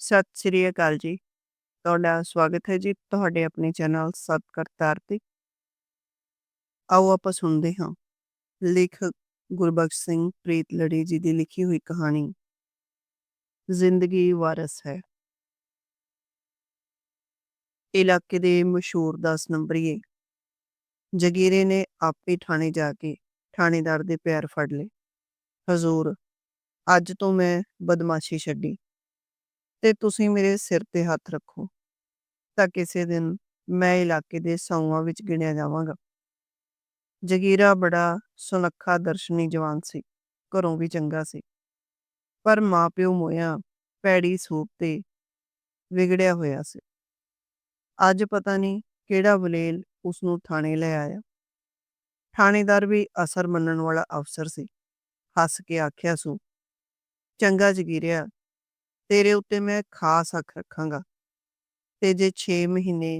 ਸਤਿ ਸ੍ਰੀ ਅਕਾਲ ਜੀ। ਤੁਹਾਡਾ ਸਵਾਗਤ ਹੈ ਜੀ ਤੁਹਾਡੇ ਆਪਣੇ ਚੈਨਲ ਸਤ ਤੇ। ਆਓ ਆਪਾਂ ਸੁਣਦੇ ਹਾਂ ਲੇਖਕ ਗੁਰਬਖਸ਼ ਸਿੰਘ ਪ੍ਰੀਤ ਲੜੀ ਜੀ ਦੀ ਲਿਖੀ ਹੋਈ ਕਹਾਣੀ ਜ਼ਿੰਦਗੀ ਵਾਰਸ ਹੈ। ਇਲਾਕੇ ਦੇ ਮਸ਼ਹੂਰ 10 ਨੰਬਰੀਏ ਜਗੀਰੇ ਨੇ ਆਪੇ ਥਾਣੇ ਜਾ ਕੇ ਥਾਣੇਦਾਰ ਦੇ ਪੈਰ ਫੜ ਲਏ। ਹਜ਼ੂਰ, ਅੱਜ ਤੋਂ ਮੈਂ ਬਦਮਾਸ਼ੀ ਛੱਡੀ ਤੇ ਤੁਸੀਂ ਮੇਰੇ ਸਿਰ ਤੇ ਹੱਥ ਰੱਖੋ ਤਾਂ ਕਿਸੇ ਦਿਨ ਮੈਂ ਇਲਾਕੇ ਦੇ ਸੌਆਂ ਵਿੱਚ ਗਿਣਿਆ ਜਾਵਾਂਗਾ। ਜਗੀਰਾ ਬੜਾ ਸੁਨੱਖਾ ਦਰਸ਼ਨੀ ਜਵਾਨ ਸੀ, ਘਰੋਂ ਵੀ ਚੰਗਾ ਸੀ। ਪਰ ਮਾਪਿਓ ਮੋਇਆ ਪੈੜੀ ਸੂਪ ਤੇ ਵਿਗੜਿਆ ਹੋਇਆ ਸੀ। ਅੱਜ ਪਤਾ ਨਹੀਂ ਕਿਹੜਾ ਬਲੇਲ ਉਸ ਨੂੰ ਥਾਣੇ ਲੈ ਆਇਆ। ਥਾਣੇਦਾਰ ਵੀ ਅਸਰ ਮੰਨਣ ਵਾਲਾ ਅਫਸਰ ਸੀ। ਹੱਸ ਕੇ ਆਖਿਆ ਸੂ ਚੰਗਾ ਜਗੀਰਿਆ ਤੇਰੇ ਉੱਤੇ ਮੈਂ ਖਾਸ ਅੱਖ ਰੱਖਾਂਗਾ। ਤੇ ਜੇ 6 ਮਹੀਨੇ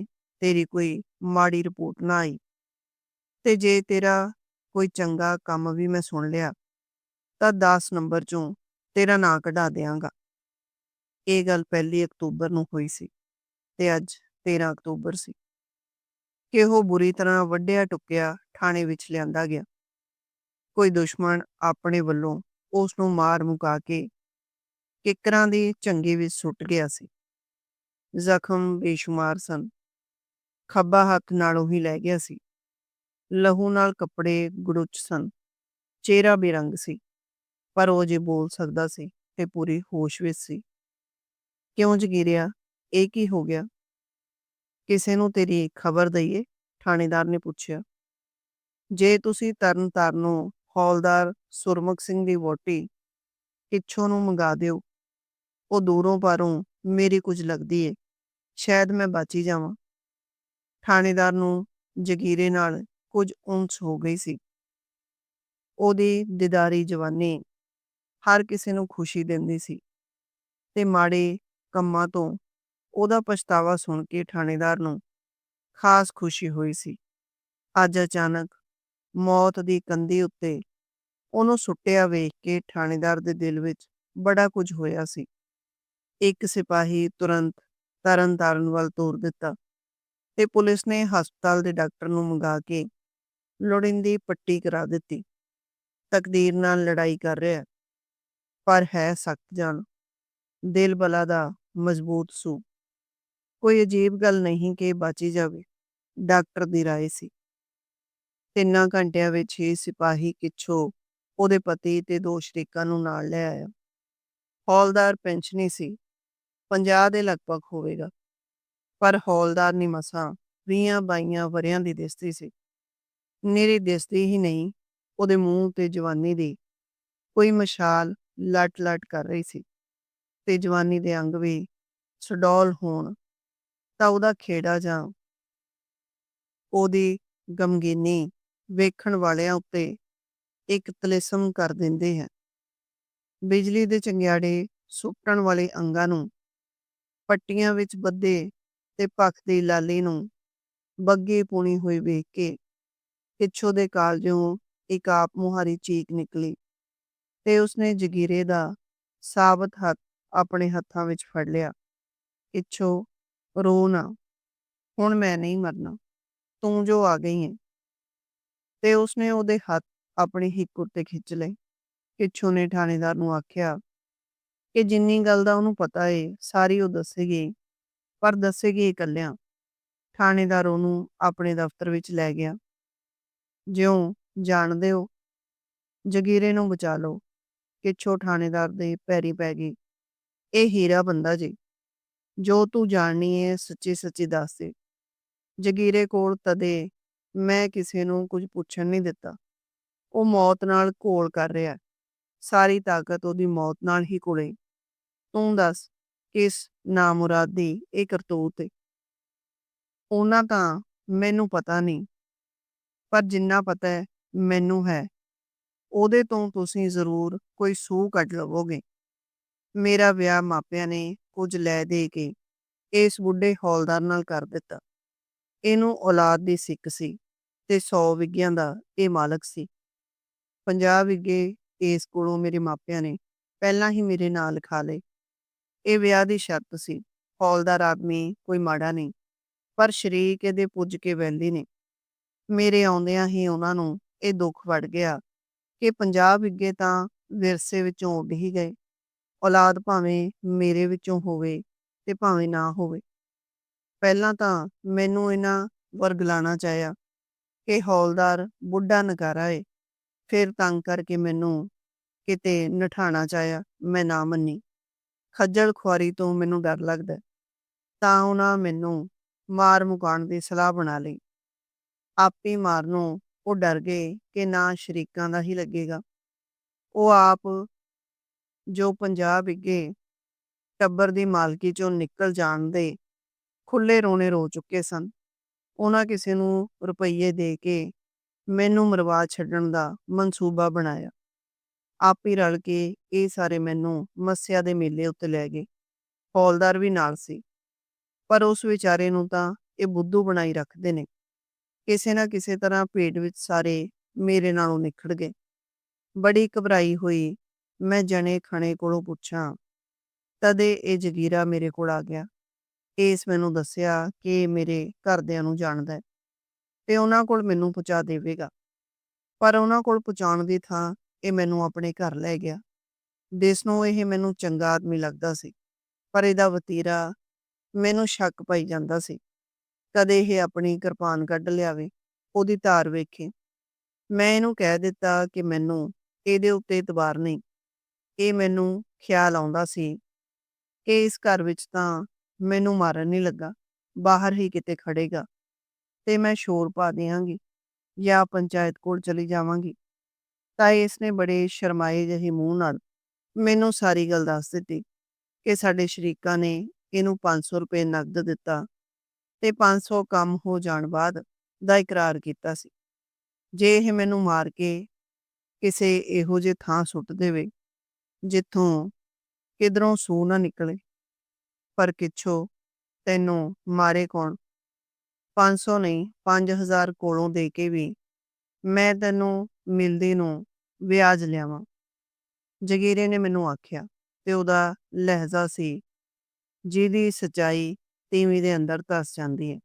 ਤੇਰੀ ਕੋਈ ਮਾੜੀ ਰਿਪੋਰਟ ਨਾ ਆਈ, ਤੇ ਜੇ ਤੇਰਾ ਕੋਈ ਚੰਗਾ ਕੰਮ ਵੀ ਮੈਂ ਸੁਣ ਲਿਆ, ਤਾਂ 10 ਨੰਬਰ ਚੋਂ ਤੇਰਾ ਨਾਂ ਕਢਾ ਦਿਆਂਗਾ। ਇਹ ਗੱਲ ਪਹਿਲੀ ਅਕਤੂਬਰ ਨੂੰ ਹੋਈ ਸੀ, ਤੇ ਅੱਜ 13 ਅਕਤੂਬਰ ਸੀ। ਕਿ ਉਹ ਬੁਰੀ ਤਰ੍ਹਾਂ ਵੱਢਿਆ ਟੁੱਕਿਆ ਥਾਣੇ ਵਿੱਚ ਲਿਆਂਦਾ ਗਿਆ। ਕੋਈ ਦੁਸ਼ਮਣ ਆਪਣੇ ਵੱਲੋਂ ਉਸ ਨੂੰ ਮਾਰ ਮੁਕਾ ਕੇ ਕਿਕਰਾਂ ਦੀ ਚੰਗੀ ਵਿੱਚ ਸੁੱਟ ਗਿਆ ਸੀ। ਜ਼ਖਮ ਬੇਸ਼ੁਮਾਰ ਸਨ। ਖੱਬਾ ਹੱਥ ਨਾਲੋਂ ਹੀ ਲੈ ਗਿਆ ਸੀ। ਲਹੂ ਨਾਲ ਕੱਪੜੇ ਗੁੜੁੱਚ ਸਨ। ਚਿਹਰਾ ਬੇਰੰਗ ਸੀ। ਪਰ ਉਹ ਜੇ ਬੋਲ ਸਕਦਾ ਸੀ ਤੇ ਪੂਰੀ ਹੋਸ਼ ਵਿੱਚ ਸੀ। ਕਿਉਂ ਜਗੀਰਿਆ? ਇਹ ਕੀ ਹੋ ਗਿਆ? ਕਿਸੇ ਨੂੰ ਤੇਰੀ ਖਬਰ ਦਈਏ, ਥਾਣੇਦਾਰ ਨੇ ਪੁੱਛਿਆ। ਜੇ ਤੁਸੀਂ ਤਰਨ ਤਾਰਨੋਂ ਹੌਲਦਾਰ ਸੁਰਮੁਖ ਸਿੰਘ ਦੀ ਵੋਟੀ ਕਿੱਛੋਂ ਨੂੰ ਮੰਗਾ ਦਿਓ ਉਹ ਦੂਰੋਂ ਪਾਰੋਂ ਮੇਰੀ ਕੁਝ ਲੱਗਦੀ ਏ। ਸ਼ਾਇਦ ਮੈਂ ਬਚ ਹੀ ਜਾਵਾਂ। ਥਾਣੇਦਾਰ ਨੂੰ ਜਗੀਰੇ ਨਾਲ ਕੁਝ ਉੰਸ ਹੋ ਗਈ ਸੀ। ਉਹਦੀ ਦਿਦਾਰੀ ਜਵਾਨੀ ਹਰ ਕਿਸੇ ਨੂੰ ਖੁਸ਼ੀ ਦਿੰਦੀ ਸੀ ਤੇ ਮਾੜੇ ਕੰਮਾਂ ਤੋਂ ਉਹਦਾ ਪਛਤਾਵਾ ਸੁਣ ਕੇ ਥਾਣੇਦਾਰ ਨੂੰ ਖਾਸ ਖੁਸ਼ੀ ਹੋਈ ਸੀ। ਅੱਜ ਅਚਾਨਕ ਮੌਤ ਦੀ ਕੰਧੀ ਉੱਤੇ ਉਹਨੂੰ ਸੁੱਟਿਆ ਵੇਖ ਕੇ ਥਾਣੇਦਾਰ ਦੇ ਦਿਲ ਵਿੱਚ ਬੜਾ ਕੁਝ ਹੋਇਆ ਸੀ। ਇੱਕ ਸਿਪਾਹੀ ਤੁਰੰਤ ਤਰਨ ਤਾਰਨ ਵੱਲ ਤੋਰ ਦਿੱਤਾ ਤੇ ਪੁਲਿਸ ਨੇ ਹਸਪਤਾਲ ਦੇ ਡਾਕਟਰ ਨੂੰ ਮੰਗਾ ਕੇ ਲੋੜਿੰਦੀ ਪੱਟੀ ਕਰਾ ਦਿੱਤੀ ਤਕਦੀਰ ਨਾਲ ਲੜਾਈ ਕਰ ਰਿਹਾ ਪਰ ਹੈ ਸਖਤ ਜਾਨ ਦਿਲ ਬਲਾ ਦਾ ਮਜ਼ਬੂਤ ਸੂ ਕੋਈ ਅਜੀਬ ਗੱਲ ਨਹੀਂ ਕਿ ਬਚੀ ਜਾਵੇ ਡਾਕਟਰ ਦੀ رائے ਸੀ ਤਿੰਨਾਂ ਘੰਟਿਆਂ ਵਿੱਚ ਹੀ ਸਿਪਾਹੀ ਕਿਛੋ ਉਹਦੇ ਪਤੀ ਤੇ ਦੋ ਸ਼ਰੀਕਾਂ ਨੂੰ ਨਾਲ ਲੈ ਆਇਆ ਹੌਲਦਾਰ ਪੈਨਸ਼ਨੀ ਸੀ 50 ਦੇ ਲਗਭਗ ਹੋਵੇਗਾ। ਪਰ ਹੌਲਦਾਰ ਨਹੀਂ ਮਸਾਂ 20 22 ਵਰਿਆਂ ਦੀ ਦਿਸਦੀ ਸੀ। ਨੇਰੀ ਦਿਸਦੀ ਹੀ ਨਹੀਂ, ਉਹਦੇ ਮੂੰਹ ਤੇ ਜਵਾਨੀ ਦੀ ਕੋਈ ਮਸ਼ਾਲ ਲਟ ਲਟ ਕਰ ਰਹੀ ਸੀ। ਤੇ ਜਵਾਨੀ ਦੇ ਅੰਗ ਵੀ ਸਡੌਲ ਹੋਣ, ਤਾਂ ਉਹਦਾ ਖੇੜਾ ਜਾਂ ਉਹਦੀ ਗਮਗੀਨੀ ਵੇਖਣ ਵਾਲਿਆਂ ਉੱਤੇ ਇੱਕ ਤਲਿਸਮ ਕਰ ਦਿੰਦੇ ਹੈ। ਬਿਜਲੀ ਦੇ ਚੰਗਿਆੜੇ ਸੁੱਟਣ ਵਾਲੇ ਅੰਗਾਂ ਨੂੰ ਪੱਟੀਆਂ ਵਿੱਚ ਬੱਧੇ ਤੇ ਪੱਖ ਦੀ ਲਾਲੀ ਨੂੰ ਬੱਗੀ ਪੁਣੀ ਹੋਈ ਵੇਖ ਕੇ ਪਿੱਛੋਂ ਦੇ ਕਾਲਜੋਂ ਇੱਕ ਆਪ ਮੁਹਾਰੀ ਚੀਕ ਨਿਕਲੀ ਤੇ ਉਸਨੇ ਜਗੀਰੇ ਦਾ ਸਾਬਤ ਹੱਥ ਆਪਣੇ ਹੱਥਾਂ ਵਿੱਚ ਫੜ ਲਿਆ। ਪਿੱਛੋਂ, ਰੋ ਨਾ, ਹੁਣ ਮੈਂ ਨਹੀਂ ਮਰਨਾ, ਤੂੰ ਜੋ ਆ ਗਈ ਹੈ ਤੇ ਉਸਨੇ ਉਹਦੇ ਹੱਥ ਆਪਣੀ ਹਿੱਕ ਉੱਤੇ ਖਿੱਚ ਲਏ। ਪਿੱਛੋਂ ਨੇ ਥਾਣੇਦਾਰ ਨੂੰ ਆਖਿਆ ਕਿ ਜਿੰਨੀ ਗੱਲ ਦਾ ਉਹਨੂੰ ਪਤਾ ਏ, ਸਾਰੀ ਉਹ ਦੱਸੇਗੀ। ਪਰ ਦੱਸੇਗੀ ਇਕੱਲਿਆਂ। ਥਾਣੇਦਾਰ ਉਹਨੂੰ ਆਪਣੇ ਦਫ਼ਤਰ ਵਿੱਚ ਲੈ ਗਿਆ। ਜਿਉਂ ਜਾਣਦੇ ਹੋ, ਜਗੀਰੇ ਨੂੰ ਬਚਾ ਲਓ, ਕਿਛੋ ਥਾਣੇਦਾਰ ਦੇ ਪੈਰੀ ਪੈ ਗਈ। ਇਹ ਹੀਰਾ ਬੰਦਾ ਜੀ, ਜੋ ਤੂੰ ਜਾਣਨੀ ਏ, ਸੱਚੀ ਸੱਚੀ ਦੱਸ ਦੇ। ਜਗੀਰੇ ਕੋਲ ਤਦੇ ਮੈਂ ਕਿਸੇ ਨੂੰ ਕੁਝ ਪੁੱਛਣ ਨਹੀਂ ਦਿੱਤਾ। ਉਹ ਮੌਤ ਨਾਲ ਘੋਲ ਕਰ ਰਿਹਾ। ਸਾਰੀ ਤਾਕਤ ਉਹਦੀ ਮੌਤ ਨਾਲ ਹੀ ਕੁਲੇ ਤੂੰ ਦੱਸ, ਕਿਸ ਨਾਮੁਰਾਦ ਇਹ ਕਰਤੂਤ ਹੈ ਉਹਨਾਂ ਤਾਂ ਮੈਨੂੰ ਪਤਾ ਨਹੀਂ, ਪਰ ਜਿੰਨਾ ਪਤਾ ਹੈ, ਮੈਨੂੰ ਹੈ। ਉਹਦੇ ਤੋਂ ਤੁਸੀਂ ਜ਼ਰੂਰ ਕੋਈ ਸੂਹ ਕੱਢ ਲਵੋਗੇ। ਮੇਰਾ ਵਿਆਹ ਮਾਪਿਆਂ ਨੇ ਕੁਝ ਲੈ ਦੇ ਕੇ ਇਸ ਬੁੱਢੇ ਹੌਲਦਾਰ ਨਾਲ ਕਰ ਦਿੱਤਾ। ਇਹਨੂੰ ਔਲਾਦ ਦੀ ਸਿੱਕ ਸੀ ਤੇ 100 ਵਿਗਿਆਂ ਦਾ ਇਹ ਮਾਲਕ ਸੀ। 50 ਵਿਗੇ ਇਸ ਕੋਲੋਂ ਮੇਰੇ ਮਾਪਿਆਂ ਨੇ ਪਹਿਲਾਂ ਹੀ ਮੇਰੇ ਨਾਲ ਲਿਖਾ ਲਏ। ਇਹ ਵਿਆਹ ਦੀ ਸ਼ਰਤ ਸੀ। ਹੌਲਦਾਰ ਆਦਮੀ ਕੋਈ ਮਾੜਾ ਨਹੀਂ, ਪਰ ਸ਼ਰੀਕ ਇਹਦੇ ਪੁੱਜ ਕੇ ਵੈਲੀ ਨੇ। ਮੇਰੇ ਆਉਂਦਿਆਂ ਹੀ ਉਹਨਾਂ ਨੂੰ ਇਹ ਦੁੱਖ ਵੜ ਗਿਆ ਕਿ ਪੰਜਾਬ ਵਿੱਗੇ ਤਾਂ ਵਿਰਸੇ ਵਿੱਚੋਂ ਉੱਡ ਹੀ ਗਏ। ਔਲਾਦ ਭਾਵੇਂ ਮੇਰੇ ਵਿੱਚੋਂ ਹੋਵੇ ਤੇ ਭਾਵੇਂ ਨਾ ਹੋਵੇ। ਪਹਿਲਾਂ ਤਾਂ ਮੈਨੂੰ ਇਹਨਾਂ ਵਰਗਲਾਣਾ ਚਾਹਿਆ ਕਿ ਹੌਲਦਾਰ ਬੁੱਢਾ ਨਕਾਰਾ ਏ। ਫਿਰ ਤੰਗ ਕਰਕੇ ਮੈਨੂੰ ਕਿਤੇ ਨਠਾਣਾ ਚਾਹਿਆ ਮੈਂ ਨਾ ਮੰਨੀ। ਖੱਜਲ ਖੁਆਰੀ ਤੋਂ ਮੈਨੂੰ ਡਰ ਲੱਗਦਾ ਤਾਂ ਉਹਨਾਂ ਮੈਨੂੰ ਮਾਰ ਮੁਕਾਉਣ ਦੀ ਸਲਾਹ ਬਣਾ ਲਈ। ਆਪੀ ਮਾਰਨੋਂ ਉਹ ਡਰ ਗਏ ਕਿ ਨਾ ਸ਼ਰੀਕਾਂ ਦਾ ਹੀ ਲੱਗੇਗਾ। ਉਹ ਆਪ ਜੋ ਪੰਜਾਬ ਵਿੱਗੇ ਟੱਬਰ ਦੀ ਮਾਲਕੀ ਚੋਂ ਨਿਕਲ ਜਾਣ ਦੇ ਖੁੱਲੇ ਰੋਣੇ ਰੋ ਚੁੱਕੇ ਸਨ। ਉਹਨਾਂ ਕਿਸੇ ਨੂੰ ਰੁਪਈਏ ਦੇ ਕੇ ਮੈਨੂੰ ਮਰਵਾ ਛੱਡਣ ਦਾ ਮਨਸੂਬਾ ਬਣਾਇਆ। ਆਪ ਹੀ ਰਲ ਕੇ ਇਹ ਸਾਰੇ ਮੈਨੂੰ ਮੱਸਿਆ ਦੇ ਮੇਲੇ ਉੱਤੇ ਲੈ ਗਏ। ਹੌਲਦਾਰ ਵੀ ਨਾਲ ਸੀ। ਪਰ ਉਸ ਵਿਚਾਰੇ ਨੂੰ ਤਾਂ ਇਹ ਬੁੱਧੂ ਬਣਾਈ ਰੱਖਦੇ ਨੇ। ਕਿਸੇ ਨਾ ਕਿਸੇ ਤਰ੍ਹਾਂ ਭੇਡ ਵਿੱਚ ਸਾਰੇ ਮੇਰੇ ਨਾਲੋਂ ਨਿਖੜ ਗਏ। ਬੜੀ ਘਬਰਾਈ ਹੋਈ। ਮੈਂ ਜਣੇ ਖਣੇ ਕੋਲੋਂ ਪੁੱਛਾਂ, ਤਦੇ ਇਹ ਜਗੀਰਾ ਮੇਰੇ ਕੋਲ ਆ ਗਿਆ? ਇਸ ਮੈਨੂੰ ਦੱਸਿਆ ਕਿ ਇਹ ਮੇਰੇ ਘਰਦਿਆਂ ਨੂੰ ਜਾਣਦਾ ਹੈ। ਤੇ ਉਹਨਾਂ ਕੋਲ ਮੈਨੂੰ ਪਹੁੰਚਾ ਦੇਵੇਗਾ। ਪਰ ਉਹਨਾਂ ਕੋਲ ਪਹੁੰਚਾਉਣ ਦੀ ਥਾਂ ਇਹ ਮੈਨੂੰ ਆਪਣੇ ਘਰ ਲੈ ਗਿਆ। ਜਿਸ ਨੂੰ ਇਹ ਮੈਨੂੰ ਚੰਗਾ ਆਦਮੀ ਲੱਗਦਾ ਸੀ। ਪਰ ਇਹਦਾ ਵਤੀਰਾ ਮੈਨੂੰ ਸ਼ੱਕ ਪਾਈ ਜਾਂਦਾ ਸੀ। ਕਦੇ ਇਹ ਆਪਣੀ ਕਿਰਪਾਨ ਕੱਢ ਲਿਆਵੇ, ਉਹਦੀ ਧਾਰ ਵੇਖੇ। ਮੈਂ ਇਹਨੂੰ ਕਹਿ ਦਿੱਤਾ ਕਿ ਮੈਨੂੰ ਇਹਦੇ ਉੱਤੇ ਇਤਬਾਰ ਨਹੀਂ। ਇਹ ਮੈਨੂੰ ਖਿਆਲ ਆਉਂਦਾ ਸੀ ਕਿ ਇਸ ਘਰ ਵਿੱਚ ਤਾਂ ਮੈਨੂੰ ਮਾਰਨ ਨਹੀਂ ਲੱਗਾ, ਬਾਹਰ ਹੀ ਕਿਤੇ ਖੜੇਗਾ ਤੇ ਮੈਂ ਸ਼ੋਰ ਪਾ ਦਿਆਂਗੀ ਜਾਂ ਪੰਚਾਇਤ ਕੋਲ ਚਲੀ ਜਾਵਾਂਗੀ। ਤਾਂ ਇਸ ਨੇ ਬੜੇ ਸ਼ਰਮਾਏ ਜਿਹੇ ਮੂੰਹ ਨਾਲ ਮੈਨੂੰ ਸਾਰੀ ਗੱਲ ਦੱਸ ਦਿੱਤੀ ਕਿ ਸਾਡੇ ਸ਼ਰੀਕਾਂ ਨੇ ਇਹਨੂੰ 500 ਰੁਪਏ ਨਕਦ ਦਿੱਤਾ ਤੇ 500 ਕੰਮ ਹੋ ਜਾਣ ਬਾਅਦ ਦਾ ਇਕਰਾਰ ਕੀਤਾ ਸੀ। ਜੇ ਇਹ ਮੈਨੂੰ ਮਾਰ ਕੇ ਕਿਸੇ ਇਹੋ ਜਿਹੇ ਥਾਂ ਸੁੱਟ ਦੇਵੇ ਜਿੱਥੋਂ ਕਿਧਰੋਂ ਸੂ ਨਾ ਨਿਕਲੇ, ਪਰ ਕਿਛੋ ਤੈਨੂੰ ਮਾਰੇ ਕੌਣ? 500 ਨਹੀਂ 5000 ਕੋਲੋਂ ਦੇ ਕੇ ਵੀ ਮੈਂ ਤੈਨੂੰ ਮਿਲਦੀ ਨੂੰ ਵਿਆਜ ਲਿਆਵਾਂ। ਜਗੀਰੇ ਨੇ ਮੈਨੂੰ ਆਖਿਆ ਤੇ ਉਹਦਾ ਲਹਿਜ਼ਾ ਸੀ ਜਿਹਦੀ ਸਚਾਈ ਤੀਵੀਂ ਦੇ ਅੰਦਰ ਧਸ ਜਾਂਦੀ ਹੈ।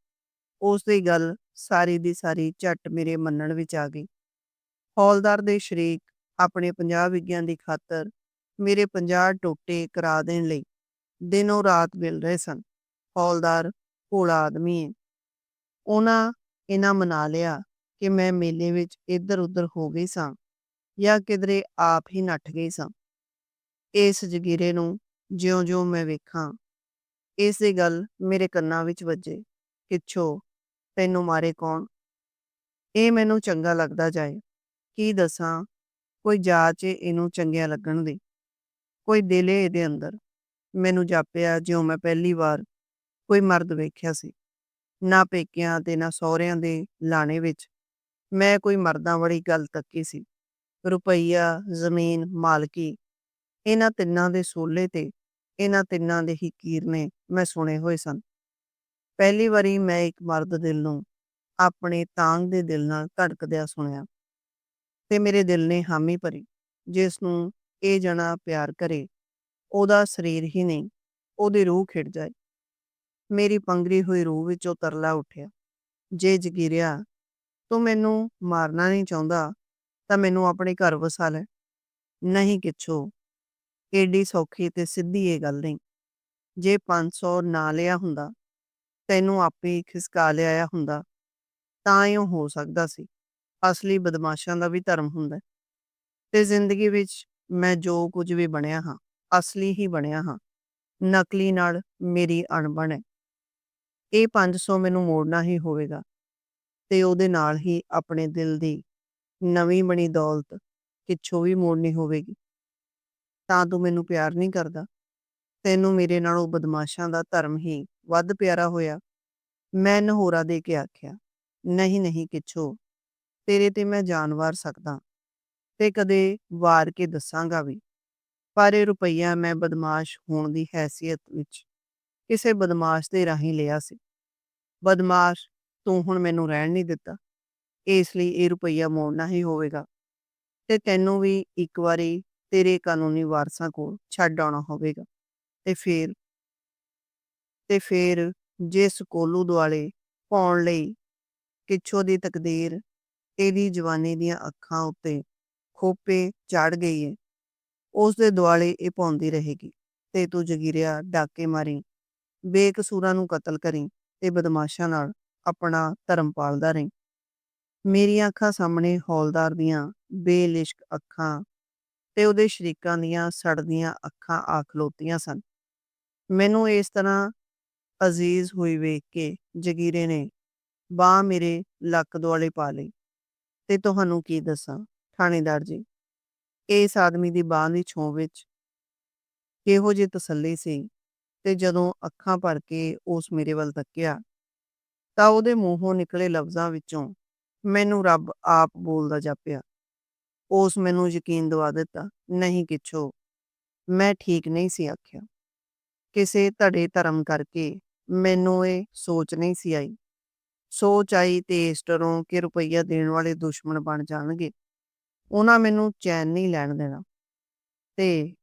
ਉਸ ਦੀ ਗੱਲ ਸਾਰੀ ਦੀ ਸਾਰੀ ਝੱਟ ਮੇਰੇ ਮੰਨਣ ਵਿੱਚ ਆ ਗਈ। ਹੌਲਦਾਰ ਦੇ ਸ਼ਰੀਕ ਆਪਣੇ ਪੰਜਾਬ ਵਿਗਿਆਨ ਦੀ ਖਾਤਰ ਮੇਰੇ 50 ਟੋਟੇ ਕਰਾ ਦੇਣ ਲਈ ਦਿਨੋਂ ਰਾਤ ਮਿਲ ਰਹੇ ਸਨ। ਹੌਲਦਾਰ ਭੋਲਾ ਆਦਮੀ ਹੈ। ਉਹਨਾਂ ਇਹਨਾਂ ਮਨਾ ਲਿਆ ਕਿ ਮੈਂ ਮੇਲੇ ਵਿੱਚ ਇੱਧਰ ਉੱਧਰ ਹੋ ਗਈ ਸਾਂ ਜਾਂ ਕਿਧਰੇ ਆਪ ਹੀ ਨੱਠ ਗਈ ਸਾਂ। ਇਸ ਜਗੀਰੇ ਨੂੰ ਜਿਉਂ-ਜਿਉਂ ਮੈਂ ਵੇਖਾਂ, ਇਸੇ ਗੱਲ ਮੇਰੇ ਕੰਨਾਂ ਵਿੱਚ ਵੱਜੇ, ਕਿਛੋ, ਤੈਨੂੰ ਮਾਰੇ ਕੌਣ? ਇਹ ਮੈਨੂੰ ਚੰਗਾ ਲੱਗਦਾ ਜਾਏ। ਕੀ ਦੱਸਾਂ, ਕੋਈ ਜਾਚ ਇਹਨੂੰ ਚੰਗਿਆ ਲੱਗਣ ਦੀ। ਕੋਈ ਦਿਲ ਏ ਇਹਦੇ ਅੰਦਰ। ਮੈਨੂੰ ਜਾਪਿਆ ਜਿਉਂ ਮੈਂ ਪਹਿਲੀ ਵਾਰ ਕੋਈ ਮਰਦ ਵੇਖਿਆ ਸੀ। ਨਾ ਪੇਕਿਆਂ ਤੇ, ਨਾ ਸਹੁਰਿਆਂ ਦੇ ਲਾਣੇ ਵਿੱਚ, ਮੈਂ ਕੋਈ ਮਰਦਾਂ ਵਾਲੀ ਗੱਲ ਤੱਕੀ ਸੀ। ਰੁਪਈਆ, ਜ਼ਮੀਨ, ਮਾਲਕੀ, ਇਹਨਾਂ ਤਿੰਨਾਂ ਦੇ ਸੋਲੇ ਤੇ, ਇਹਨਾਂ ਤਿੰਨਾਂ ਦੇ ਹੀ ਕੀਰਨੇ ਮੈਂ ਸੁਣੇ ਹੋਏ ਸਨ। ਪਹਿਲੀ ਵਾਰੀ ਮੈਂ ਇੱਕ ਮਰਦ ਦਿਲ ਨੂੰ ਆਪਣੇ ਤਾਂਗ ਦੇ ਦਿਲ ਨਾਲ ਧੜਕਦਿਆਂ ਸੁਣਿਆ ਤੇ ਮੇਰੇ ਦਿਲ ਨੇ ਹਾਮੀ ਭਰੀ, ਜਿਸ ਨੂੰ ਇਹ ਜਣਾ ਪਿਆਰ ਕਰੇ, ਉਹਦਾ ਸਰੀਰ ਹੀ ਨਹੀਂ, ਉਹਦੀ ਰੂਹ ਖਿੜ ਜਾਏ। ਮੇਰੀ ਪੰਗਰੀ ਹੋਈ ਰੂਹ ਵਿੱਚੋਂ ਤਰਲਾ ਉੱਠਿਆ। ਜੇ ਜਗੀਰਿਆ ਤੂੰ ਮੈਨੂੰ ਮਾਰਨਾ ਨਹੀਂ ਚਾਹੁੰਦਾ, ਤਾਂ ਮੈਨੂੰ ਆਪਣੇ ਘਰ ਵਸਾ ਲੈ। ਨਹੀਂ ਕਿਛੋ, ਏਡੀ ਸੌਖੀ ਤੇ ਸਿੱਧੀ ਇਹ ਗੱਲ ਨਹੀਂ। ਜੇ 500 ਨਾ ਲਿਆ ਹੁੰਦਾ, ਤੈਨੂੰ ਆਪੇ ਖਿਸਕਾ ਲਿਆਇਆ ਹੁੰਦਾ, ਤਾਂ ਇਹ ਹੋ ਸਕਦਾ ਸੀ। ਅਸਲੀ ਬਦਮਾਸ਼ਾਂ ਦਾ ਵੀ ਧਰਮ ਹੁੰਦਾ ਤੇ ਜ਼ਿੰਦਗੀ ਵਿੱਚ ਮੈਂ ਜੋ ਕੁਝ ਵੀ ਬਣਿਆ ਹਾਂ, ਅਸਲੀ ਹੀ ਬਣਿਆ ਹਾਂ। ਨਕਲੀ ਨਾਲ ਮੇਰੀ ਅਣਬਣ ਹੈ। ਇਹ 500 ਮੈਨੂੰ ਮੋੜਨਾ ਹੀ ਹੋਵੇਗਾ। ਤੇ ਉਹਦੇ ਨਾਲ ਹੀ ਆਪਣੇ ਦਿਲ ਦੀ ਨਵੀਂ ਬਣੀ ਦੌਲਤ ਕਿਛੋ ਵੀ ਮੋੜਨੀ ਹੋਵੇਗੀ। ਤਾਂ ਤੂੰ ਮੈਨੂੰ ਪਿਆਰ ਨਹੀਂ ਕਰਦਾ। ਤੈਨੂੰ ਮੇਰੇ ਨਾਲੋਂ ਬਦਮਾਸ਼ਾਂ ਦਾ ਧਰਮ ਹੀ ਵੱਧ ਪਿਆਰਾ ਹੋਇਆ। ਮੈਂ ਨਹੋਰਾ ਦੇ ਕੇ ਆਖਿਆ, ਨਹੀਂ ਨਹੀਂ ਕਿਛੋ। ਤੇਰੇ ਤੇ ਮੈਂ ਜਾਨ ਵਾਰ ਸਕਦਾ। ਤੇ ਕਦੇ ਵਾਰ ਕੇ ਦੱਸਾਂਗਾ ਵੀ। ਪਰ ਇਹ ਰੁਪਈਆ ਮੈਂ ਬਦਮਾਸ਼ ਹੋਣ ਦੀ ਹੈਸੀਅਤ ਵਿੱਚ ਕਿਸੇ ਬਦਮਾਸ਼ ਦੇ ਰਾਹੀਂ ਲਿਆ ਸੀ। ਬਦਮਾਸ਼, ਤੂੰ ਹੁਣ ਮੈਨੂੰ ਰਹਿਣ ਨਹੀਂ ਦਿੱਤਾ। ਇਸ ਲਈ ਇਹ ਰੁਪਈਆ ਮੋੜਨਾ ਹੀ ਹੋਵੇਗਾ। ਤੇ ਤੈਨੂੰ ਵੀ ਇੱਕ ਵਾਰੀ ਤੇਰੇ ਕਾਨੂੰਨੀ ਵਾਰਸਾਂ ਕੋਲ ਛੱਡ ਆਉਣਾ ਹੋਵੇਗਾ। ਤੇ ਫਿਰ? ਤੇ ਫੇਰ ਜਿਸ ਕੋਲੂ ਦੁਆਲੇ ਪਾਉਣ ਲਈ ਕਿਛੋ ਦੀ ਤਕਦੀਰ, ਇਹਦੀ ਜਵਾਨੀ ਦੀਆਂ ਅੱਖਾਂ ਉੱਤੇ ਖੋਪੇ ਚੜ ਗਈ ਹੈ ਉਸ ਦੇ ਦੁਆਲੇ ਇਹ ਪਾਉਂਦੀ ਰਹੇਗੀ। ਤੇ ਤੂੰ ਜਗੀਰਿਆ ਡਾਕੇ ਮਾਰੀ। ਬੇਕਸੂਰਾਂ ਨੂੰ ਕਤਲ ਕਰੀ ਤੇ ਬਦਮਾਸ਼ਾਂ ਨਾਲ ਆਪਣਾ ਧਰਮ ਪਾਲਦਾ ਰਹੀ। ਮੇਰੀਆਂ ਅੱਖਾਂ ਸਾਹਮਣੇ ਹੌਲਦਾਰ ਦੀਆਂ ਬੇਲਿਸ਼ਕ ਅੱਖਾਂ ਤੇ ਉਹਦੇ ਸ਼ਰੀਕਾਂ ਦੀਆਂ ਸੜਦੀਆਂ ਅੱਖਾਂ ਆਖਲੋਤੀਆਂ ਸਨ। ਮੈਨੂੰ ਇਸ ਤਰ੍ਹਾਂ ਅਜ਼ੀਜ਼ ਹੋਈ ਵੇਖ ਕੇ ਜਗੀਰੇ ਨੇ ਬਾਹ ਮੇਰੇ ਲੱਕ ਦੁਆਲੇ ਪਾ ਲਈ। ਤੇ ਤੁਹਾਨੂੰ ਕੀ ਦੱਸਾਂ, ਥਾਣੇਦਾਰ ਜੀ, ਇਸ ਆਦਮੀ ਦੀ ਬਾਹ ਦੀ ਛੋਂ ਵਿੱਚ ਕਿਹੋ ਜਿਹੀ ਤਸੱਲੀ ਸੀ ਤੇ ਜਦੋਂ ਅੱਖਾਂ ਭਰ ਕੇ ਉਸ ਮੇਰੇ ਵੱਲ ਤੱਕਿਆ ਤਾਂ ਉਹਦੇ ਮੂੰਹੋਂ ਨਿਕਲੇ ਲਫ਼ਜ਼ਾਂ ਵਿੱਚੋਂ ਮੈਨੂੰ ਰੱਬ ਆਪ ਬੋਲਦਾ ਜਾਪਿਆ। ਉਸ ਮੈਨੂੰ ਯਕੀਨ ਦਿਵਾ ਦਿੱਤਾ, ਨਹੀਂ ਕਿਛੋ, ਮੈਂ ਠੀਕ ਨਹੀਂ ਸੀ, ਆਖਿਆ। ਕਿਸੇ ਧੜੇ ਧਰਮ ਕਰਕੇ ਮੈਨੂੰ ਇਹ ਸੋਚ ਨਹੀਂ ਸੀ ਆਈ। ਸੋਚ ਆਈ ਤੇ ਇਸ ਤਰ੍ਹਾਂ ਕਿ ਰੁਪਈਆ ਦੇਣ ਵਾਲੇ ਦੁਸ਼ਮਣ ਬਣ ਜਾਣਗੇ। ਉਹਨਾਂ ਮੈਨੂੰ ਚੈਨ ਨਹੀਂ ਲੈਣ ਦੇਣਾ। ਤੇ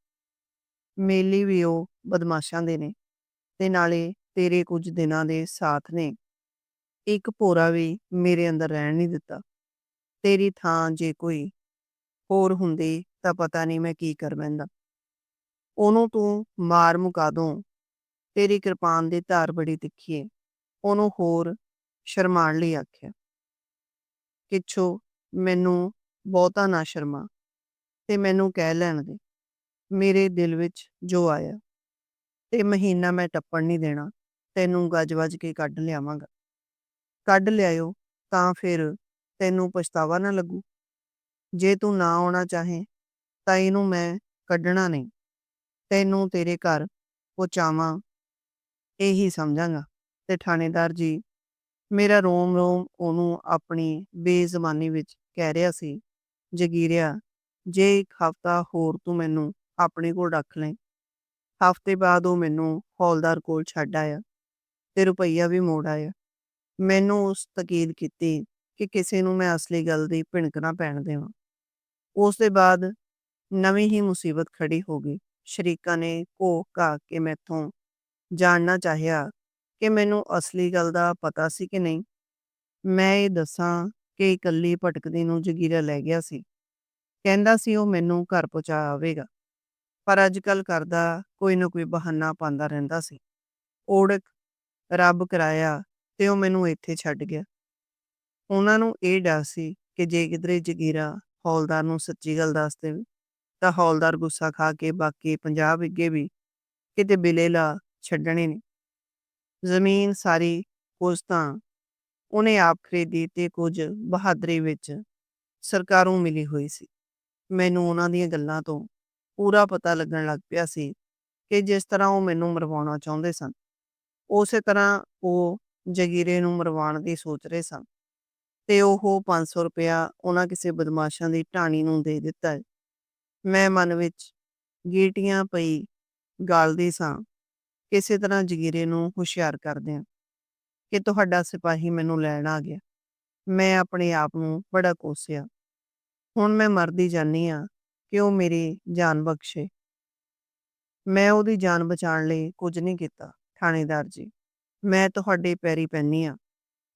ਮੇਲੀ ਵੀ ਉਹ ਬਦਮਾਸ਼ਾਂ ਦੇ ਨੇ ਤੇ ਨਾਲੇ ਤੇਰੇ ਕੁਝ ਦਿਨਾਂ ਦੇ ਸਾਥ ਨੇ। ਇੱਕ ਭੋਰਾ ਵੀ ਮੇਰੇ ਅੰਦਰ ਰਹਿਣ ਨਹੀਂ ਦਿੱਤਾ। ਤੇਰੀ ਥਾਂ ਜੇ ਕੋਈ ਹੋਰ ਹੁੰਦੀ ਤਾਂ ਪਤਾ ਨਹੀਂ ਮੈਂ ਕੀ ਕਰ ਬੈਂਦਾ। ਉਹਨੂੰ ਤੂੰ ਮਾਰ ਮੁਕਾ ਦੋ। ਤੇਰੀ ਕਿਰਪਾਨ ਦੀ ਧਾਰ ਬੜੀ ਤਿੱਖੀ ਏ। ਉਹਨੂੰ ਹੋਰ ਸ਼ਰਮਾਣ ਲਈ ਆਖਿਆ। ਕਿਛੋ, ਮੈਨੂੰ ਬਹੁਤਾ ਨਾ ਸ਼ਰਮਾ ਤੇ ਮੈਨੂੰ ਕਹਿ ਲੈਣ ਦੇ। ਮੇਰੇ ਦਿਲ ਵਿੱਚ ਜੋ ਆਇਆ ਤੇ ਮਹੀਨਾ ਮੈਂ ਟੱਪਣ ਨਹੀਂ ਦੇਣਾ, ਤੈਨੂੰ ਗੱਜ-ਵੱਜ ਕੇ ਕੱਢ ਲਿਆਵਾਂਗਾ। ਕੱਢ ਲਿਆਇਓ, ਤਾਂ ਫਿਰ ਤੈਨੂੰ ਪਛਤਾਵਾ ਨਾ ਲੱਗੂ। ਜੇ ਤੂੰ ਨਾ ਆਉਣਾ ਚਾਹੇ, ਤਾਂ ਇਹਨੂੰ ਮੈਂ ਕੱਢਣਾ ਨਹੀਂ। ਤੈਨੂੰ ਤੇਰੇ ਘਰ ਪਹੁੰਚਾਵਾਂ, ਇਹੀ ਸਮਝਾਂਗਾ। ਤੇ ਥਾਣੇਦਾਰ ਜੀ, ਮੇਰਾ ਰੋਮ ਰੋਮ ਉਹਨੂੰ ਆਪਣੀ ਬੇਜ਼ਬਾਨੀ ਵਿੱਚ ਕਹਿ ਰਿਹਾ ਸੀ, ਜਗੀਰਿਆ, ਜੇ ਇੱਕ ਹਫਤਾ ਹੋਰ ਤੂੰ ਮੈਨੂੰ ਆਪਣੇ ਕੋਲ ਰੱਖ ਲੈ ਹਫ਼ਤੇ ਬਾਅਦ ਉਹ ਮੈਨੂੰ ਹੌਲਦਾਰ ਕੋਲ ਛੱਡ ਆਇਆ ਤੇ ਰੁਪਈਆ ਵੀ ਮੋੜ ਆਇਆ। ਮੈਨੂੰ ਉਸ ਤਕੀਦ ਕੀਤੀ ਕਿ ਕਿਸੇ ਨੂੰ ਮੈਂ ਅਸਲੀ ਗੱਲ ਦੀ ਭਿਣਕ ਨਾ ਪੈਣ ਦੇਵਾਂ। ਉਸ ਦੇ ਬਾਅਦ ਨਵੀਂ ਹੀ ਮੁਸੀਬਤ ਖੜੀ ਹੋ ਗਈ। ਸ਼ਰੀਕਾ ਨੇ ਕੋਹ ਕਾ ਕੇ ਮੈਥੋਂ ਜਾਣਨਾ ਚਾਹਿਆ ਕਿ ਮੈਨੂੰ ਅਸਲੀ ਗੱਲ ਦਾ ਪਤਾ ਸੀ ਕਿ ਨਹੀਂ। ਮੈਂ ਇਹ ਦੱਸਾਂ ਕਿ ਇਕੱਲੀ ਭਟਕਦੀ ਨੂੰ ਜਗੀਰਾ ਲੈ ਗਿਆ ਸੀ। ਕਹਿੰਦਾ ਸੀ ਉਹ ਮੈਨੂੰ ਘਰ ਪਹੁੰਚਾ ਆਵੇਗਾ। ਪਰ ਅੱਜ ਕੱਲ ਕਰਦਾ ਕੋਈ ਨਾ ਕੋਈ ਬਹਾਨਾ ਪਾਉਂਦਾ ਰਹਿੰਦਾ ਸੀ। ਓੜਕ, ਰੱਬ ਕਰਾਇਆ ਤੇ ਉਹ ਮੈਨੂੰ ਇੱਥੇ ਛੱਡ ਗਿਆ। ਉਹਨਾਂ ਨੂੰ ਇਹ ਡਰ ਸੀ ਕਿ ਜੇ ਕਿਧਰੇ ਜਗੀਰਾ ਹੌਲਦਾਰ ਨੂੰ ਸੱਚੀ ਗੱਲ ਦੱਸ ਦੇਵੇ, ਤਾਂ ਹੌਲਦਾਰ ਗੁੱਸਾ ਖਾ ਕੇ ਬਾਕੀ 50 ਵਿੱਗੇ ਵੀ ਕਿਤੇ ਬਿਲੇ ਲਾ ਛੱਡਣੇ ਨੇ ਜ਼ਮੀਨ ਸਾਰੀ ਕੁਝ ਤਾਂ ਉਹਨੇ ਆਪ ਖਰੀਦੀ ਤੇ ਕੁਝ ਬਹਾਦਰੀ ਵਿੱਚ ਸਰਕਾਰੋਂ ਮਿਲੀ ਹੋਈ ਸੀ। ਮੈਨੂੰ ਉਹਨਾਂ ਦੀਆਂ ਗੱਲਾਂ ਤੋਂ ਪੂਰਾ ਪਤਾ ਲੱਗਣ ਲੱਗ ਪਿਆ ਸੀ ਕਿ ਜਿਸ ਤਰ੍ਹਾਂ ਉਹ ਮੈਨੂੰ ਮਰਵਾਉਣਾ ਚਾਹੁੰਦੇ ਸਨ। ਉਸੇ ਤਰ੍ਹਾਂ ਉਹ ਜਗੀਰੇ ਨੂੰ ਮਰਵਾਉਣ ਦੀ ਸੋਚ ਰਹੇ ਸਨ। ਤੇ ਉਹ 500 ਰੁਪਇਆ ਉਹਨਾਂ ਕਿਸੇ ਬਦਮਾਸ਼ਾਂ ਦੀ ਢਾਣੀ ਨੂੰ ਦੇ ਦਿੱਤਾ ਮੈਂ ਮਨ ਵਿੱਚ ਗੀਟੀਆਂ ਪਈ ਗਾਲਦੀ ਸਾਂ, ਕਿਸੇ ਤਰ੍ਹਾਂ ਜਗੀਰੇ ਨੂੰ ਹੁਸ਼ਿਆਰ ਕਰਦਿਆਂ ਕਿ ਤੁਹਾਡਾ ਸਿਪਾਹੀ ਮੈਨੂੰ ਲੈਣ ਆ ਗਿਆ। ਮੈਂ ਆਪਣੇ ਆਪ ਨੂੰ ਬੜਾ ਕੋਸਿਆ। ਹੁਣ ਮੈਂ ਮਰਦੀ ਜਾਨੀ ਆ ਕਿ ਉਹ ਮੇਰੀ ਜਾਨ ਬਖਸ਼ੇ? ਮੈਂ ਉਹਦੀ ਜਾਨ ਬਚਾਉਣ ਲਈ ਕੁਝ ਨਹੀਂ ਕੀਤਾ, ਥਾਣੇਦਾਰ ਜੀ। ਮੈਂ ਤੁਹਾਡੇ ਪੈਰੀ ਪੈਣੀ ਆ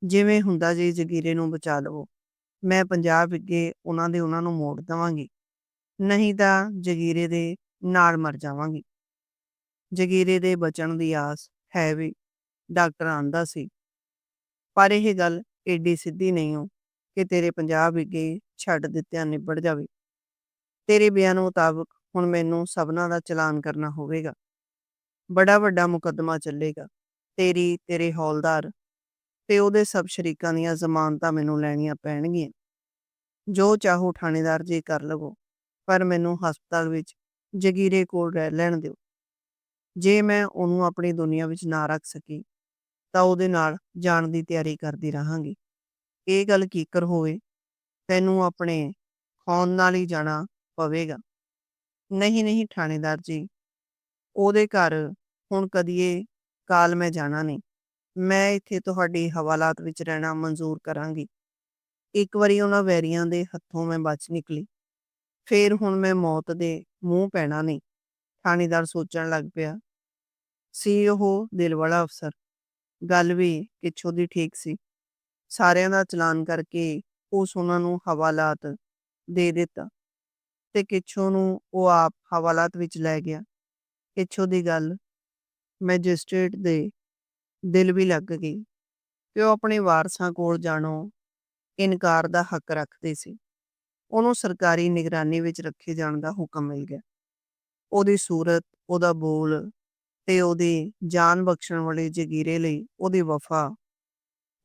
ਜਿਵੇਂ ਹੁੰਦਾ ਜੀ ਜਗੀਰੇ ਨੂੰ ਬਚਾ ਲਵੋ। ਮੈਂ ਪੰਜਾਬ ਵਿੱਗੇ ਉਹਨਾਂ ਦੇ ਉਹਨਾਂ ਨੂੰ ਮੋੜ ਦਵਾਂਗੀ। ਨਹੀਂ ਤਾਂ ਜਗੀਰੇ ਦੇ ਨਾਲ ਮਰ ਜਾਵਾਂਗੀ। ਜਗੀਰੇ ਦੇ ਬਚਣ ਦੀ ਆਸ ਹੈ ਵੀ ਡਾਕਟਰ ਆਂਦਾ ਸੀ। ਪਰ ਇਹ ਗੱਲ ਏਡੀ ਸਿੱਧੀ ਨਹੀਂ ਹੋ ਕਿ ਤੇਰੇ ਪੰਜਾਬ ਵਿੱਗੇ ਛੱਡ ਦਿੱਤਿਆਂ ਨਿਬੜ ਜਾਵੇ। ਤੇਰੇ ਬਿਆਨ ਮੁਤਾਬਕ ਹੁਣ ਮੈਨੂੰ ਸਭਨਾਂ ਦਾ ਚਲਾਨ ਕਰਨਾ ਹੋਵੇਗਾ। ਬੜਾ ਵੱਡਾ ਮੁਕੱਦਮਾ ਚੱਲੇਗਾ। ਤੇਰੀ, ਤੇਰੇ ਹੌਲਦਾਰ ਤੇ ਉਹਦੇ ਸਭ ਸ਼ਰੀਕਾਂ ਦੀਆਂ ਜ਼ਮਾਨਤਾਂ ਮੈਨੂੰ ਲੈਣੀਆਂ ਪੈਣਗੀਆਂ। ਜੋ ਚਾਹੋ ਥਾਣੇਦਾਰ ਜੀ ਕਰ ਲਵੋ, ਪਰ ਮੈਨੂੰ ਹਸਪਤਾਲ ਵਿੱਚ ਜਗੀਰੇ ਕੋਲ ਰਹਿ, ਲੈਣ ਦਿਓ। ਜੇ ਮੈਂ ਉਹਨੂੰ ਆਪਣੀ ਦੁਨੀਆ ਵਿੱਚ ਨਾ ਰੱਖ ਸਕੀ, ਤਾਂ ਉਹਦੇ ਨਾਲ ਜਾਣ ਦੀ ਤਿਆਰੀ ਕਰਦੀ ਰਹਾਂਗੀ। ਇਹ ਗੱਲ ਕੀਕਰ ਹੋਵੇ, ਤੈਨੂੰ ਆਪਣੇ ਖੌਨ ਨਾਲ ਹੀ ਜਾਣਾ ਪਵੇਗਾ। ਨਹੀਂ ਨਹੀਂ ਥਾਣੇਦਾਰ ਜੀ, ਉਹਦੇ ਘਰ ਹੁਣ ਕਦੀਏ ਕਾਲ ਮੈਂ ਜਾਣਾ ਨਹੀਂ। ਮੈਂ ਇੱਥੇ ਤੁਹਾਡੀ ਹਵਾਲਾਤ ਵਿੱਚ ਰਹਿਣਾ ਮਨਜ਼ੂਰ ਕਰਾਂਗੀ। ਇੱਕ ਵਾਰੀ ਉਹਨਾਂ ਵੈਰੀਆਂ ਦੇ ਹੱਥੋਂ ਮੈਂ ਬਚ ਨਿਕਲੀ। ਫੇਰ ਹੁਣ ਮੈਂ ਮੌਤ ਦੇ ਮੂੰਹ ਪੈਣਾ ਨਹੀਂ। ਥਾਣੇਦਾਰ ਸੋਚਣ ਲੱਗ ਪਿਆ। ਸੀ ਉਹ ਦਿਲ ਵਾਲਾ ਅਫਸਰ, ਗੱਲ ਵੀ ਕਿੱਛੋ ਦੀ ਠੀਕ ਸੀ। ਸਾਰਿਆਂ ਦਾ ਚਲਾਨ ਕਰਕੇ ਉਸ ਉਹਨਾਂ ਨੂੰ ਹਵਾਲਾਤ ਦੇ ਦਿੱਤਾ। ਤੇ ਕਿੱਛੋ ਨੂੰ ਉਹ ਆਪ ਹਵਾਲਾਤ ਵਿੱਚ ਲੈ ਗਿਆ। ਕਿੱਛੋ ਦੀ ਗੱਲ ਮੈਜਿਸਟ੍ਰੇਟ ਦੇ ਦਿਲ ਵੀ ਲੱਗ ਗਈ ਤੇ ਉਹ ਆਪਣੇ ਵਾਰਸਾਂ ਕੋਲ ਜਾਣੋਂ ਇਨਕਾਰ ਦਾ ਹੱਕ ਰੱਖਦੇ ਸੀ। ਉਹਨੂੰ ਸਰਕਾਰੀ ਨਿਗਰਾਨੀ ਵਿੱਚ ਰੱਖੇ ਜਾਣ ਦਾ ਹੁਕਮ ਮਿਲ ਗਿਆ। ਉਹਦੀ ਸੂਰਤ, ਉਹਦਾ ਬੋਲ ਤੇ ਉਹਦੀ ਜਾਨ ਬਖਸ਼ਣ ਵਾਲੇ ਜਗੀਰੇ ਲਈ ਉਹਦੀ ਵਫਾ,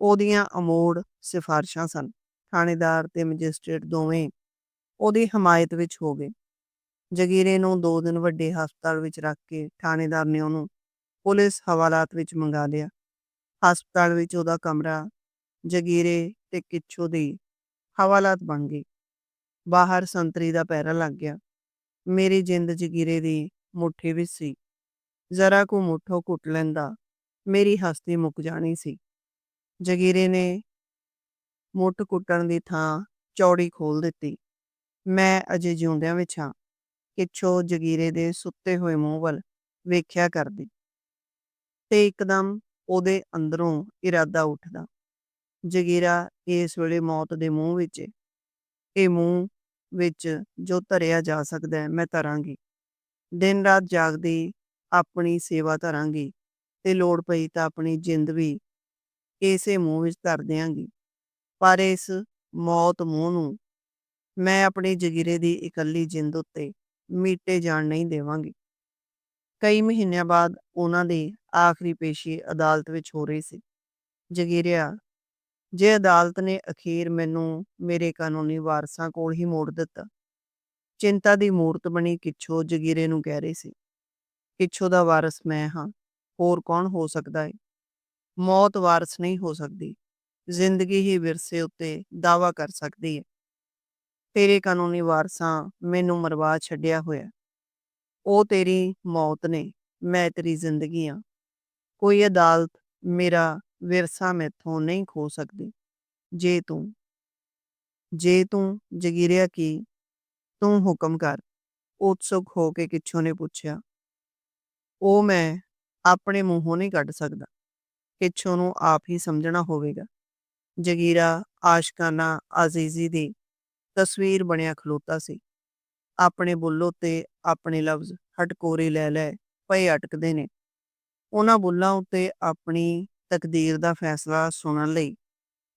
ਉਹਦੀਆਂ ਅਮੋੜ ਸਿਫਾਰਸ਼ਾਂ ਸਨ। ਥਾਣੇਦਾਰ ਤੇ ਮੈਜਿਸਟ੍ਰੇਟ ਦੋਵੇਂ ਉਹਦੀ ਹਮਾਇਤ ਵਿੱਚ ਹੋ ਗਏ। ਜਗੀਰੇ ਨੂੰ ਦੋ ਦਿਨ ਵੱਡੇ ਹਸਪਤਾਲ ਵਿੱਚ ਰੱਖ ਕੇ ਥਾਣੇਦਾਰ ਨੇ ਉਹਨੂੰ ਪੁਲਿਸ ਹਵਾਲਾਤ ਵਿੱਚ ਮੰਗਾ ਲਿਆ। ਹਸਪਤਾਲ ਵਿੱਚ ਉਹਦਾ ਕਮਰਾ ਜਗੀਰੇ ਤੇ ਕਿੱਛੋ ਦੀ ਹਵਾਲਾਤ ਬਣ ਗਈ ਬਾਹਰ ਸੰਤਰੀ ਦਾ ਪੈਰਾ ਲੱਗ ਗਿਆ। ਮੇਰੀ ਜਿੰਦ ਜਗੀਰੇ ਦੀ ਮੁੱਠੀ ਵਿੱਚ ਸੀ। ਜ਼ਰਾ ਕੁ ਮੁੱਠੋ ਕੁੱਟ ਲੈਂਦਾ ਮੇਰੀ ਹਸਤੀ ਮੁੱਕ ਜਾਣੀ ਸੀ। ਜਗੀਰੇ ਨੇ ਮੁੱਠ ਕੁੱਟਣ ਦੀ ਥਾਂ ਚੌੜੀ ਖੋਲ ਦਿੱਤੀ। ਮੈਂ ਅਜੇ ਜਿਉਂਦਿਆਂ ਵਿੱਚ ਹਾਂ ਕਿਛੋ ਜਗੀਰੇ ਦੇ ਸੁੱਤੇ ਹੋਏ ਮੂੰਹ ਵੱਲ ਵੇਖਿਆ ਕਰਦੀ। ਤੇ ਇੱਕਦਮ ਉਹਦੇ ਅੰਦਰੋਂ ਇਰਾਦਾ ਉੱਠਦਾ। ਜਗੀਰਾ ਇਸ ਵੇਲੇ ਮੌਤ ਦੇ ਮੂੰਹ ਵਿੱਚ ਇਹ ਮੂੰਹ ਵਿੱਚ ਜੋ ਧਰਿਆ ਜਾ ਸਕਦਾ ਹੈ, ਮੈਂ ਧਰਾਂਗੀ। ਦਿਨ ਰਾਤ ਜਾਗਦੀ, ਆਪਣੀ ਸੇਵਾ ਧਰਾਂਗੀ ਤੇ ਲੋੜ ਪਈ ਤਾਂ ਆਪਣੀ ਜਿੰਦ ਵੀ ਇਸੇ ਮੂੰਹ ਵਿੱਚ ਧਰ ਦਿਆਂਗੀ। ਪਰ ਇਸ ਮੌਤ ਮੂੰਹ ਨੂੰ ਮੈਂ ਆਪਣੇ ਜਗੀਰੇ ਦੀ ਇਕੱਲੀ ਜਿੰਦ ਉੱਤੇ ਮੀਟੇ ਜਾਣ ਨਹੀਂ ਦੇਵਾਂਗੀ। ਕਈ ਮਹੀਨਿਆਂ ਬਾਅਦ ਉਹਨਾਂ ਦੀ ਆਖਰੀ ਪੇਸ਼ੀ ਅਦਾਲਤ ਵਿੱਚ ਹੋ ਰਹੀ ਸੀ। ਜਗੀਰਿਆ, ਜੇ ਅਦਾਲਤ ਨੇ ਅਖੀਰ ਮੈਨੂੰ ਮੇਰੇ ਕਾਨੂੰਨੀ ਵਾਰਸਾਂ ਕੋਲ ਹੀ ਮੋੜ ਦਿੱਤਾ, ਚਿੰਤਾ ਦੀ ਮੂਰਤ ਬਣੀ ਕਿਛੋ ਜਗੀਰੇ ਨੂੰ ਕਹਿ ਰਹੀ ਸੀ। ਕਿਛੋ ਦਾ ਵਾਰਸ ਮੈਂ ਹਾਂ, ਹੋਰ ਕੌਣ ਹੋ ਸਕਦਾ ਹੈ ਮੌਤ ਵਾਰਸ ਨਹੀਂ ਹੋ ਸਕਦੀ, ਜ਼ਿੰਦਗੀ ਹੀ ਵਿਰਸੇ ਉੱਤੇ ਦਾਵਾ ਕਰ ਸਕਦੀ ਹੈ ਤੇਰੇ ਕਾਨੂੰਨੀ ਵਾਰਸਾਂ ਮੈਨੂੰ ਮਰਵਾ ਛੱਡਿਆ ਹੋਇਆ ਉਹ ਤੇਰੀ ਮੌਤ ਨੇ, ਮੈਂ ਤੇਰੀ ਜ਼ਿੰਦਗੀ ਆ ਕੋਈ ਅਦਾਲਤ ਮੇਰਾ ਵਿਰਸਾ ਮੈਥੋਂ ਨਹੀਂ ਖੋ ਸਕਦੀ। ਜੇ ਤੂੰ ਜੇ ਤੂੰ ਜਗੀਰਿਆ ਕੀ, ਤੂੰ ਹੁਕਮ ਕਰ। ਉਤਸੁਕ ਹੋ ਕੇ ਕਿਛੋ ਨੇ ਪੁੱਛਿਆ। ਉਹ ਮੈਂ ਆਪਣੇ ਮੂੰਹੋਂ ਨਹੀਂ ਕੱਢ ਸਕਦਾ। ਕਿਛੋ ਨੂੰ ਆਪ ਹੀ ਸਮਝਣਾ ਹੋਵੇਗਾ। ਜਗੀਰਾ ਆਸ਼ਕਾਨਾ ਅਜ਼ੀਜ਼ੀ ਦੀ ਤਸਵੀਰ ਬਣਿਆ ਖਲੋਤਾ ਸੀ। ਆਪਣੇ ਬੁੱਲੋਂ ਤੇ ਆਪਣੇ ਲਫ਼ਜ਼ ਹਟਕੋਰੇ ਲੈ ਲੈ ਪਏ ਅਟਕਦੇ ਨੇ। ਉਹਨਾਂ ਬੁੱਲਾਂ ਉੱਤੇ ਆਪਣੀ ਤਕਦੀਰ ਦਾ ਫੈਸਲਾ ਸੁਣਨ ਲਈ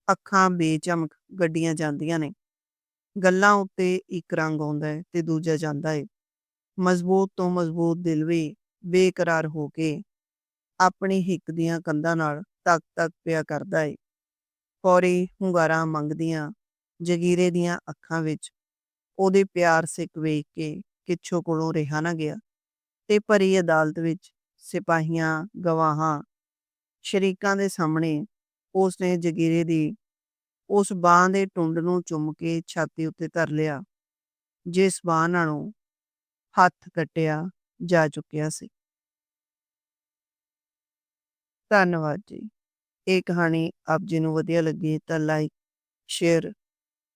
ਅੱਖਾਂ ਬੇਚਮਕ ਗੱਡੀਆਂ ਜਾਂਦੀਆਂ ਨੇ। ਗੱਲਾਂ ਉੱਤੇ ਇੱਕ ਰੰਗ ਆਉਂਦਾ ਹੈ ਤੇ ਦੂਜਾ ਜਾਂਦਾ ਹੈ ਮਜ਼ਬੂਤ ਤੋਂ ਮਜ਼ਬੂਤ ਦਿਲ ਵੀ ਬੇਕਰਾਰ ਹੋ ਕੇ ਆਪਣੀ ਹਿੱਕ ਦੀਆਂ ਕੰਧਾਂ ਨਾਲ ਤੱਕ ਤੱਕ ਪਿਆ ਕਰਦਾ ਏ। ਫੌਰੀ ਹੁੰਗਾਰਾ ਮੰਗਦੀਆਂ ਜਗੀਰੇ ਦੀਆਂ ਅੱਖਾਂ ਵਿੱਚ ਉਹਦੇ ਪਿਆਰ ਸਿੱਕ ਵੇਖ ਕੇ ਕਿਛੋ ਕੋਲੋਂ ਰਿਹਾ ਨਾ ਗਿਆ ਤੇ ਭਰੀ ਅਦਾਲਤ ਵਿੱਚ ਸਿਪਾਹੀਆਂ, ਗਵਾਹਾਂ, ਸ਼ਰੀਕਾਂ ਦੇ ਸਾਹਮਣੇ ਉਸਨੇ ਜਗੀਰੇ ਦੀ ਉਸ ਬਾਹ ਦੇ ਟੁੰਡ ਨੂੰ ਚੁੰਮ ਕੇ ਛਾਤੀ ਉੱਤੇ ਧਰ ਲਿਆ, ਜਿਸ ਬਾਹ ਨਾਲੋਂ ਹੱਥ ਕੱਟਿਆ ਜਾ ਚੁੱਕਿਆ ਸੀ। ਧੰਨਵਾਦ ਜੀ। ਇਹ ਕਹਾਣੀ ਆਪ ਜੀ ਨੂੰ ਵਧੀਆ ਲੱਗੀ ਤਾਂ ਲਾਈਕ ਸ਼ੇਅਰ